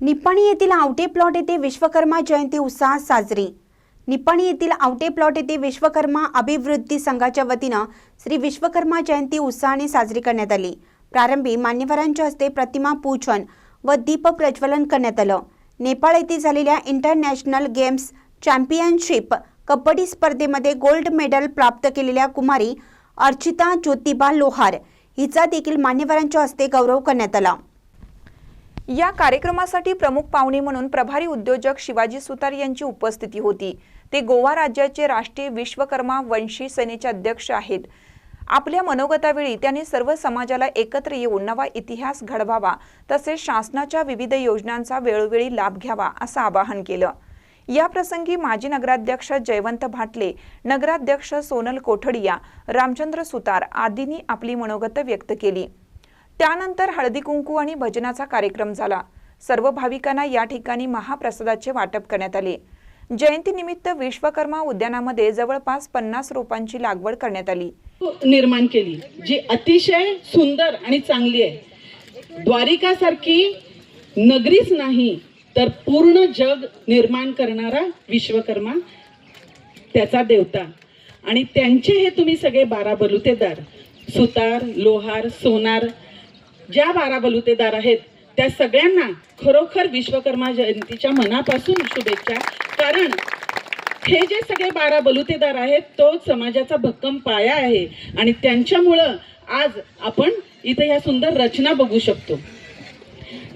निपाणी येथील आवटे प्लॉट येथे विश्वकर्मा जयंती उत्साहात साजरी. निपाणी येथील आवटे प्लॉट येथे विश्वकर्मा अभिवृद्धी संघाच्या वतीनं श्री विश्वकर्मा जयंती उत्साहाने साजरी करण्यात आली. प्रारंभी मान्यवरांच्या हस्ते प्रतिमा पूजन व दीप प्रज्वलन करण्यात आलं. नेपाळ येथे झालेल्या इंटरनॅशनल गेम्स चॅम्पियनशिप कबड्डी स्पर्धेमध्ये गोल्ड मेडल प्राप्त केलेल्या कुमारी अर्चिता ज्योतिबा लोहार हिचा देखील मान्यवरांच्या हस्ते गौरव करण्यात आला. या कार्यक्रमासाठी प्रमुख पाहुणे म्हणून प्रभारी उद्योजक शिवाजी सुतार यांची उपस्थिती होती. ते गोवा राज्याचे राष्ट्रीय विश्वकर्मा वंशी सेनेचे अध्यक्ष आहेत. आपल्या मनोगतावेळी त्यांनी सर्व समाजाला एकत्र येऊन नवा इतिहास घडवावा तसेच शासनाच्या विविध योजनांचा वेळोवेळी लाभ घ्यावा असं आवाहन केलं. या प्रसंगी माजी नगराध्यक्ष जयवंत भाटले नगराध्यक्ष सोनल कोठडिया रामचंद्र सुतार आदींनी आपली मनोगत व्यक्त केली. त्यानंतर हळदी कुंकू आणि भजनाचा कार्यक्रम झाला. सर्व भाविकांना या ठिकाणी महाप्रसादाचे वाटप करण्यात आले. जयंतीनिमित्त विश्वकर्मा उद्यानामध्ये जवळपास पन्नास रोपांची लागवड करण्यात आली. निर्माण केली जी अतिशय सुंदर आणि चांगली आहे. द्वारिकासारखी नगरीच नाही तर पूर्ण जग निर्माण करणारा विश्वकर्मा त्याचा देवता. आणि त्यांचे हे तुम्ही सगळे बारा बलुतेदार सुतार लोहार सोनार ज्या बारा बलुतेदार आहेत त्या सगळ्यांना खरोखर विश्वकर्मा जयंतीच्या मनापासून शुभेच्छा. कारण हे जे सगळे बारा बलुतेदार आहेत तो समाजाचा भक्कम पाया आहे. आणि त्यांच्यामुळं आज आपण इथे ह्या सुंदर रचना बघू शकतो.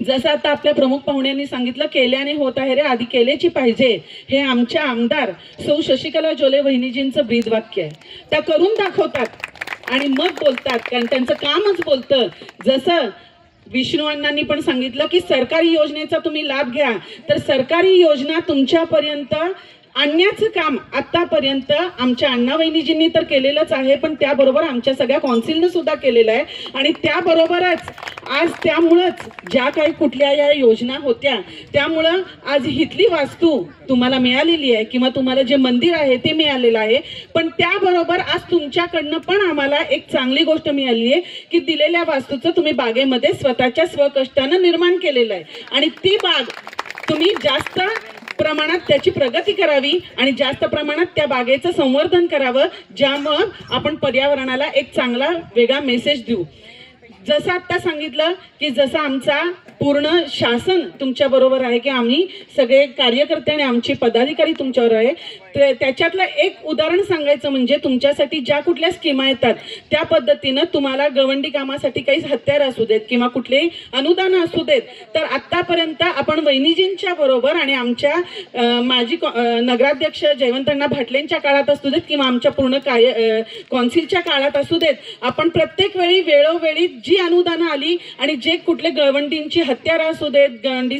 जसं आता आपल्या प्रमुख पाहुण्यांनी सांगितलं केल्याने होत आहे रे आधी केलेची पाहिजे. हे आमच्या आमदार सौ शशिकला जोले वहिनीजींचं ब्रीदवाक्य आहे. त्या करून दाखवतात. आणि मग बोलतात कारण त्यांचं कामच बोलतं. जसं विष्णू अण्णांनी पण सांगितलं की सरकारी योजनेचा तुम्ही लाभ घ्या तर सरकारी योजना तुमच्यापर्यंत आणण्याचं काम आतापर्यंत आमच्या अण्णा वहिनीजींनी तर केलेलंच आहे पण त्याबरोबर आमच्या सगळ्या कौन्सिलनं सुद्धा केलेलं आहे. आणि त्याबरोबरच आज त्यामुळंच ज्या काही कुठल्या या योजना होत्या त्यामुळं आज हिथली वास्तू तुम्हाला मिळालेली आहे किंवा तुम्हाला जे मंदिर आहे ते मिळालेलं आहे. पण त्याबरोबर आज तुमच्याकडनं पण आम्हाला एक चांगली गोष्ट मिळाली आहे की दिलेल्या वास्तूचं तुम्ही बागेमध्ये स्वतःच्या स्वकष्टानं निर्माण केलेलं आहे. आणि ती बाग तुम्ही जास्त प्रमाणात त्याची प्रगती करावी आणि जास्त प्रमाणात त्या बागेचं संवर्धन करावं ज्यामुळं आपण पर्यावरणाला एक चांगला वेगळा मेसेज देऊ. जसं आत्ता सांगितलं की जसं आमचा पूर्ण शासन तुमच्या बरोबर आहे की आम्ही सगळे कार्यकर्ते आणि आमचे पदाधिकारी तुमच्यावर आहे ते- त्याच्यातलं एक उदाहरण सांगायचं म्हणजे तुमच्यासाठी ज्या कुठल्या स्कीमा येतात त्या पद्धतीनं तुम्हाला गवंडी कामासाठी काही हत्यार असू देत किंवा कुठलेही अनुदान असू देत तर आत्तापर्यंत आपण वैनीजींच्या बरोबर आणि आमच्या माजी कॉ- नगराध्यक्ष जयवंतण्णा भाटलेंच्या काळात असू देत किंवा आमच्या पूर्ण कार्य कौन्सिलच्या काळात असू देत आपण प्रत्येक वेळी वेळोवेळी जी अनुदानं आली आणि जे कुठले गळवंडींची हत्यारं असू देत गळवंडी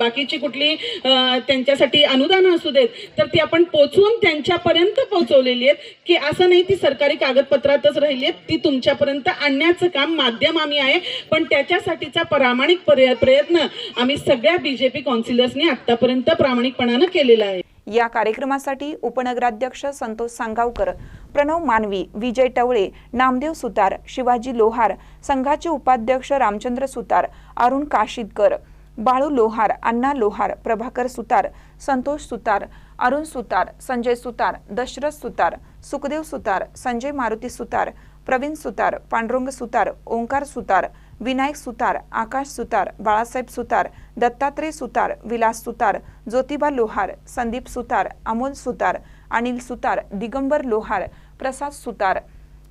बाकीची कुठली त्यांच्यासाठी अनुदानं असू देत तर ती आपण पोचवून त्यांच्यापर्यंत पोहोचवलेली आहेत की असं नाही ती सरकारी कागदपत्रातच राहिली आहेत ती तुमच्यापर्यंत आणण्याचं काम माध्यम आम्ही आहे. पण त्याच्यासाठीचा प्रामाणिक प्रयत्न आम्ही सगळ्या बीजेपी कौन्सिलर्सनी आतापर्यंत प्रामाणिकपणानं केलेला आहे. या कार्यक्रमासाठी उपनगराध्यक्ष संतोष सांगावकर प्रणव मानवी विजय टवळे नामदेव सुतार शिवाजी लोहार संघाचे उपाध्यक्ष रामचंद्र सुतार अरुण काशीदकर बाळू लोहार अण्णा लोहार प्रभाकर सुतार संतोष सुतार अरुण सुतार संजय सुतार दशरथ सुतार सुखदेव सुतार संजय मारुती सुतार प्रवीण सुतार पांडुरंग सुतार ओंकार सुतार विनायक सुतार आकाश सुतार बाळासाहेब सुतार दत्तात्रय सुतार विलास सुतार ज्योतिबा लोहार संदीप सुतार अमोल सुतार अनिल सुतार दिगंबर लोहार प्रसाद सुतार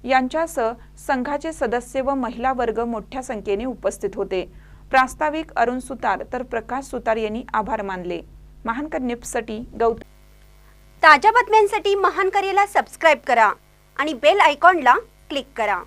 यांच्यासह संघाचे सदस्य व महिला वर्ग मोठ्या संख्येने उपस्थित होते. प्रास्ताविक अरुण सुतार तर प्रकाश सुतार यांनी आभार मानले. महानकर निप्ससाठी गौतम ताज्या बातम्यांसाठी महानकरेला सबस्क्राईब करा आणि बेल आयकॉनला क्लिक करा.